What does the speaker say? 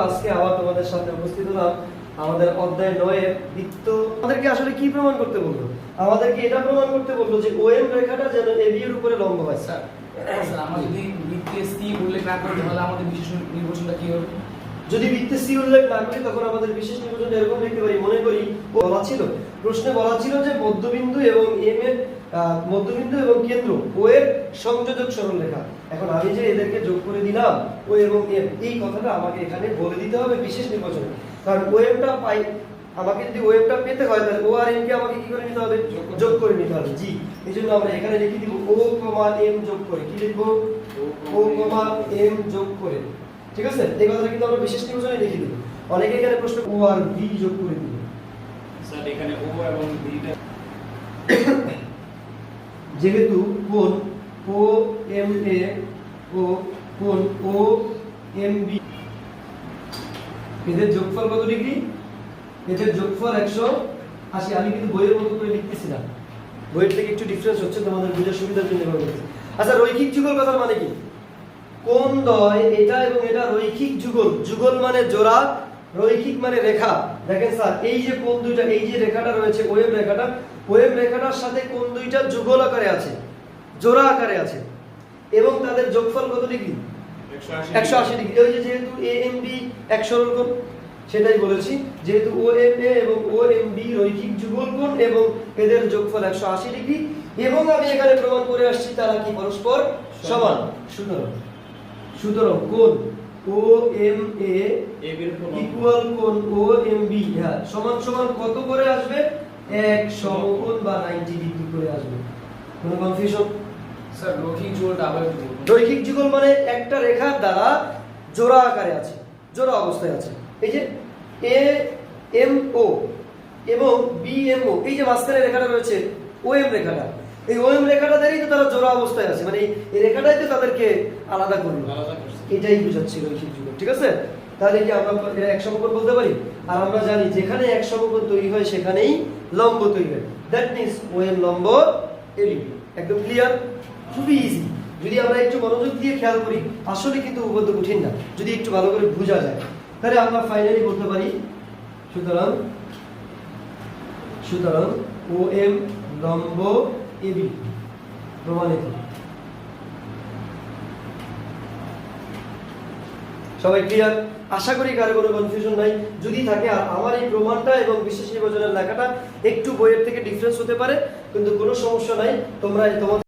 আজকে আবার তোমাদের সামনে উপস্থিত হলাম। আমাদের অধ্যায় বৃত্ত। আমাদেরকে আসলে কি প্রমাণ করতে বলল? আমাদেরকে এটা প্রমাণ করতে বলল যে ওএম রেখাটা যেন এবি এর উপরে লম্ব হয় স্যার। আমরা যদি বৃত্তে সি উল্লেখ না করি তাহলে আমাদের বিশেষ নির্বাচনটা কি হবে? যদি বৃত্তে সি উল্লেখ না করি তখন আমাদের বিশেষ নির্বাচন এরকম লিখতে পারি। মনে করি বলা ছিল প্রশ্নে বলা ছিল যে মধ্যবিন্দু এবং এম এর মধ্যবিন্দু এবং কেন্দ্র ও এর সংযোজক সরল রেখা এখন আমি যে এদেরকে যোগ করে দিলাম ও এবং এম এই কথাটা আমাকে এখানে বলে দিতে হবে বিশেষ নির্বাচনে। কারণ ও এমটা পাই আমাকে যদি ওয়েবটা পেতে হয় তাহলে ও আর এম কে আমাকে কি করে নিতে হবে? যোগ করে নিতে হবে। জি এই জন্য আমরা এখানে লিখে দিব ও কমা এম যোগ করে। কি লিখব? ও কমা এম যোগ করে। ঠিক আছে? এই কথাটা কিন্তু আমরা বিশেষ নির্বাচনে লিখে দিব। অনেকে এখানে প্রশ্ন ও আর বি যোগ করে দিবে। স্যার এখানে ও এবং বিটা যেহেতু কোণ ও এম এ ও কোন ও এম বি। এদের যোগফল কত ডিগ্রি? এদের যোগফল একশো আশি। আমি কিন্তু বইয়ের মতো করে লিখতেছি না বইয়ের থেকে একটু ডিফারেন্স হচ্ছে, তোমাদের বুঝার সুবিধার জন্য আচ্ছা রৈখিক যুগল কথার মানে কি? কোন দয় এটা এবং এটা রৈখিক যুগল। যুগল মানে জোড়া রৈখিক মানে রেখা। দেখেন স্যার এই যে কোন দুইটা এই যে রেখাটা রয়েছে ওয়েব রেখাটা ওয়েব রেখাটার সাথে কোন দুইটা যুগল আকারে আছে জোড়া আকারে আছে এবং তাদের যোগফল কত ডিগ্রি? একশো আশি ডিগ্রি। ওই যে যেহেতু এ এম বি একশো কোণ সেটাই বলেছি যেহেতু ও এম এ এবং ও এম বি রৈখিক যুগল কোণ এবং এদের যোগফল একশো আশি ডিগ্রি এবং আমি এখানে প্রমাণ করে আসছি তারা কি পরস্পর সমান। সুতরাং সুতরাং কোণ ও এম এ ইকুয়াল কোণ ও এম বি হ্যাঁ সমান সমান কত করে আসবে? এক সমকোণ বা 90 ডিগ্রি করে আসবে। কোনো কনফিউশন স্যার রৈখিক একটু বলুন। রৈখিক যুগল মানে একটা রেখার দ্বারা জোড়া আকারে আছে জোড়া অবস্থায় আছে। এই যে এ এম ও এবং বি এম ও এই যে মাঝখানে রেখাটা রয়েছে ও এম রেখাটা এই ও এম রেখাটা দ্বারাই তো তারা জোড়া অবস্থায় আছে। মানে এই- রেখাটাই তো তাদেরকে আলাদা করছে। এটাই বুঝাচ্ছি রৈখিক যুগল ঠিক আছে? তাহলে কি আমরা এটা এক সমকোণ বলতে পারি? আর আমরা জানি যেখানে এক সমকোণ তৈরি হয় সেখানেই লম্ব তৈরি হয়। দ্যাট মিন্স ও এম লম্ব এবি একদম ক্লিয়ার খুবই ইজি যদি আমরা একটু মনোযোগ দিয়ে খেয়াল করি আসলে কিন্তু উপদ্য কঠিন না। যদি একটু ভালো করে বোঝা যায় তাহলে আমরা ফাইনালি বলতে পারি সুতরাং সুতরাং ও এম লম্ব এবি প্রমাণিত সবাই ক্লিয়ার আশা করি কারও কোনো কনফিউশন নাই। যদি থাকে আমার এই প্রমাণটা এবং বিশেষ নির্বাচনের লেখাটা একটু বইয়ের থেকে ডিফারেন্স হতে পারে, কিন্তু কোনো সমস্যা নাই। তোমরা তোমাদের